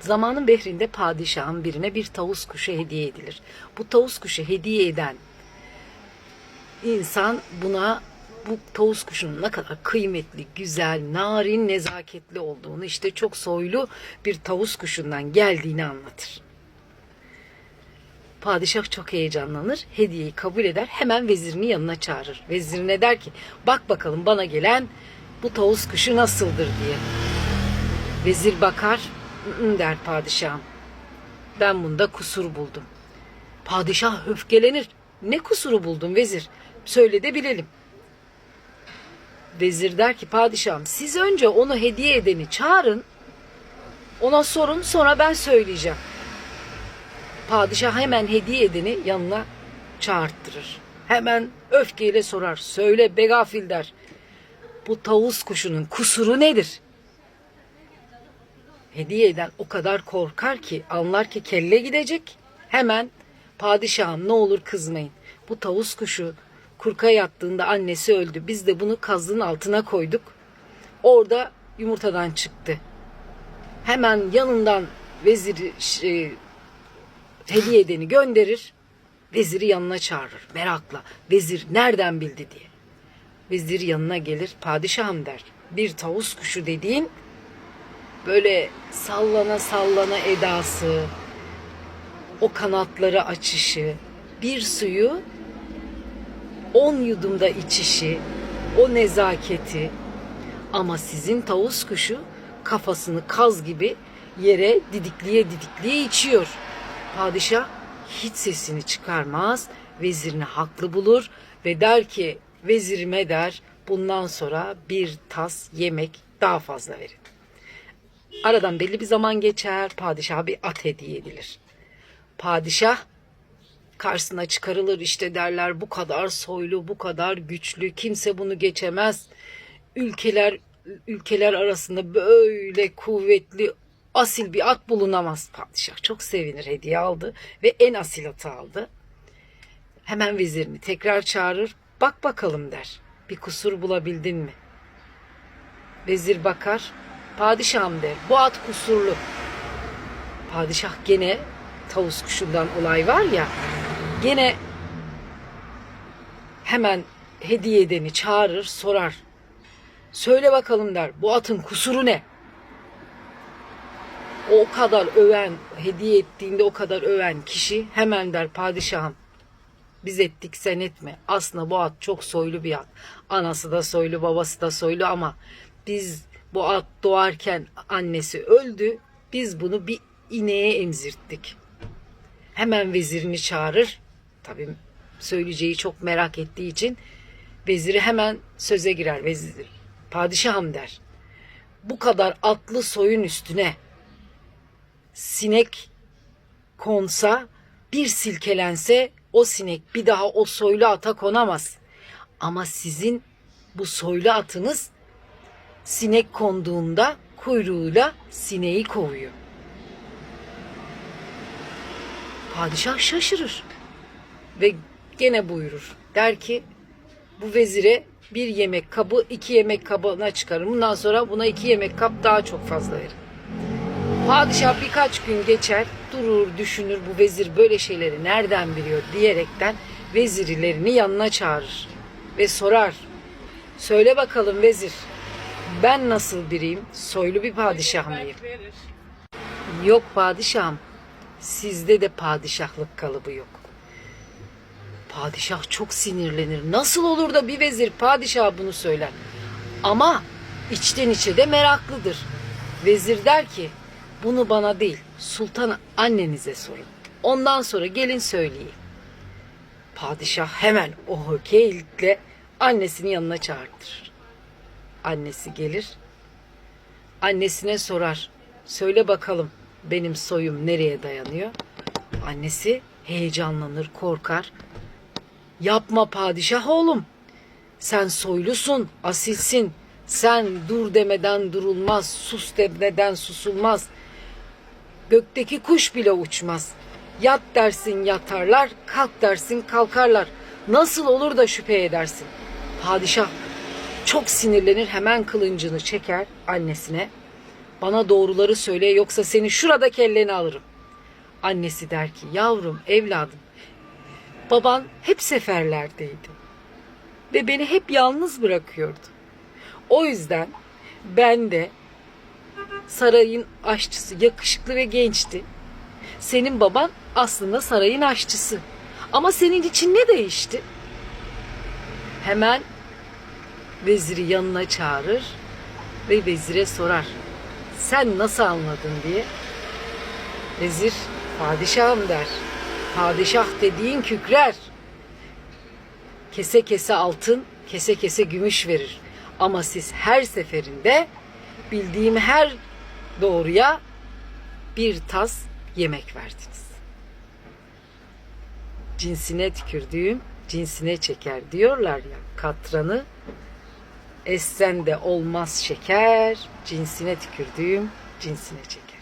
Zamanın behrinde padişahın birine bir tavus kuşu hediye edilir. Bu tavus kuşu hediye eden insan buna bu tavus kuşunun ne kadar kıymetli, güzel, narin, nezaketli olduğunu işte çok soylu bir tavus kuşundan geldiğini anlatır. Padişah çok heyecanlanır, hediyeyi kabul eder, hemen vezirini yanına çağırır. Vezirine der ki, bak bakalım bana gelen bu tavus kuşu nasıldır diye. Vezir bakar, "Mm, der padişahım. Ben bunda kusur buldum. Padişah öfkelenir. Ne kusuru buldun vezir? Söyle de bilelim. Vezir der ki padişahım siz önce onu hediye edeni çağırın. Ona sorun sonra ben söyleyeceğim. Padişah hemen hediye edeni yanına çağırttırır. Hemen öfkeyle sorar. Söyle begafil der. Bu tavus kuşunun kusuru nedir? Hediye eden o kadar korkar ki anlar ki kelle gidecek. Hemen padişahım ne olur kızmayın. Bu tavus kuşu kurka yattığında annesi öldü. Biz de bunu kazığın altına koyduk. Orada yumurtadan çıktı. Hemen yanından veziri şey, hediye edeni gönderir. Veziri yanına çağırır merakla. Vezir nereden bildi diye. Vezir yanına gelir. Padişahım der. Bir tavus kuşu dediğin böyle sallana sallana edası, o kanatları açışı, bir suyu on yudumda içişi, o nezaketi ama sizin tavus kuşu kafasını kaz gibi yere didikliye didikliye içiyor. Padişah hiç sesini çıkarmaz, vezirini haklı bulur ve der ki vezirime der bundan sonra bir tas yemek daha fazla verin. Aradan belli bir zaman geçer, padişaha bir at hediye edilir. Padişah karşısına çıkarılır işte derler bu kadar soylu, bu kadar güçlü, kimse bunu geçemez. Ülkeler ülkeler arasında böyle kuvvetli, asil bir at bulunamaz. Padişah çok sevinir, hediye aldı ve en asil atı aldı. Hemen vezirini tekrar çağırır. Bak bakalım der. Bir kusur bulabildin mi? Vezir bakar. Padişahım der. Bu at kusurlu. Padişah gene tavus kuşundan olay var ya. Gene hemen hediye edeni çağırır sorar. Söyle bakalım der. Bu atın kusuru ne? O kadar öven, hediye ettiğinde o kadar öven kişi hemen der padişahım biz ettik sen etme. Aslında bu at çok soylu bir at. Anası da soylu, babası da soylu ama biz bu at doğarken annesi öldü. Biz bunu bir ineğe emzirttik. Hemen vezirini çağırır. Tabii söyleyeceği çok merak ettiği için veziri hemen söze girer. Vezir, padişahım der. Bu kadar atlı soyun üstüne sinek konsa bir silkelense o sinek bir daha o soylu ata konamaz. Ama sizin bu soylu atınız sinek konduğunda kuyruğuyla sineği kovuyor. Padişah şaşırır ve gene buyurur. Der ki bu vezire bir yemek kabı iki yemek kabına çıkarım. Bundan sonra buna iki yemek kap daha çok fazla verin. Padişah birkaç gün geçer, durur, düşünür bu vezir böyle şeyleri nereden biliyor diyerekten vezirlerini yanına çağırır ve sorar. Söyle bakalım vezir, ben nasıl biriyim? Soylu bir padişah mıyım? Yok padişahım, sizde de padişahlık kalıbı yok. Padişah çok sinirlenir. Nasıl olur da bir vezir padişaha bunu söyler? Ama içten içe de meraklıdır. Vezir der ki bunu bana değil sultan annenize sorun. Ondan sonra gelin söyleyin. Padişah hemen o hokeylikle annesinin yanına çağırtır. Annesi gelir. Annesine sorar. Söyle bakalım benim soyum nereye dayanıyor? Annesi heyecanlanır, korkar. Yapma padişah oğlum. Sen soylusun, asilsin. Sen dur demeden durulmaz, sus demeden susulmaz. Gökteki kuş bile uçmaz. Yat dersin yatarlar, kalk dersin kalkarlar. Nasıl olur da şüphe edersin? Padişah çok sinirlenir hemen kılıncını çeker annesine. Bana doğruları söyle yoksa seni şurada kelleni alırım. Annesi der ki yavrum evladım baban hep seferlerdeydi ve beni hep yalnız bırakıyordu. O yüzden ben de sarayın aşçısı yakışıklı ve gençti. Senin baban aslında sarayın aşçısı. Ama senin için ne değişti? Hemen veziri yanına çağırır ve vezire sorar. Sen nasıl anladın diye. Vezir padişahım der. Padişah dediğin kükrer. Kese kese altın, kese kese gümüş verir. Ama siz her seferinde bildiğim her doğruya bir tas yemek verdiniz. Cinsine tükürdüğüm cinsine çeker diyorlar ya katranı essen de olmaz şeker cinsine tükürdüğüm cinsine çeker.